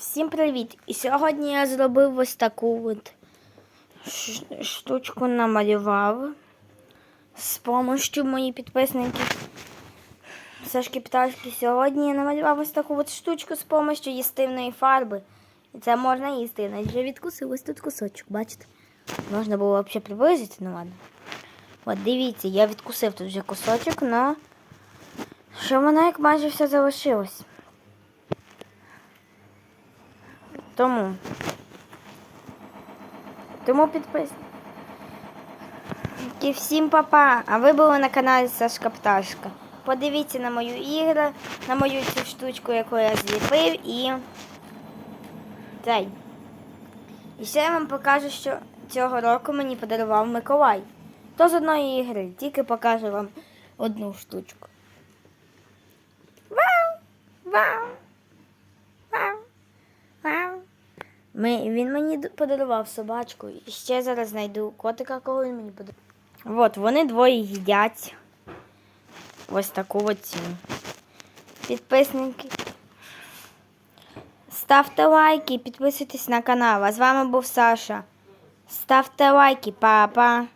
Всім привіт! І сьогодні я зробив ось таку от штучку намалював з допомогою моїх підписників. Сашки Пташки. Сьогодні я намалював ось таку от штучку з допомогою їстивної фарби. І це можна їсти. Я вже відкусив ось тут кусочок, бачите? Можна було взагалі приблизити, ну ладно. От дивіться, я відкусив тут вже кусочок, але що воно як майже все залишилось. Тому. Тому підписуйтесь. І всім папа! А ви були на каналі Сашка Пташка. Подивіться на мою ігру, на мою цю штучку, яку я зліпив і. Цей. І ще я вам покажу, що цього року мені подарував Миколай. То з одної ігри, тільки покажу вам одну штучку. Вау! Вау! Вау! Ми, він мені подарував собачку. Ще зараз знайду котика, кого він мені подарував. От, вони двоє їдять. Ось таку от. Підписники. Ставте лайки, підписуйтесь на канал. А з вами був Саша. Ставте лайки, папа.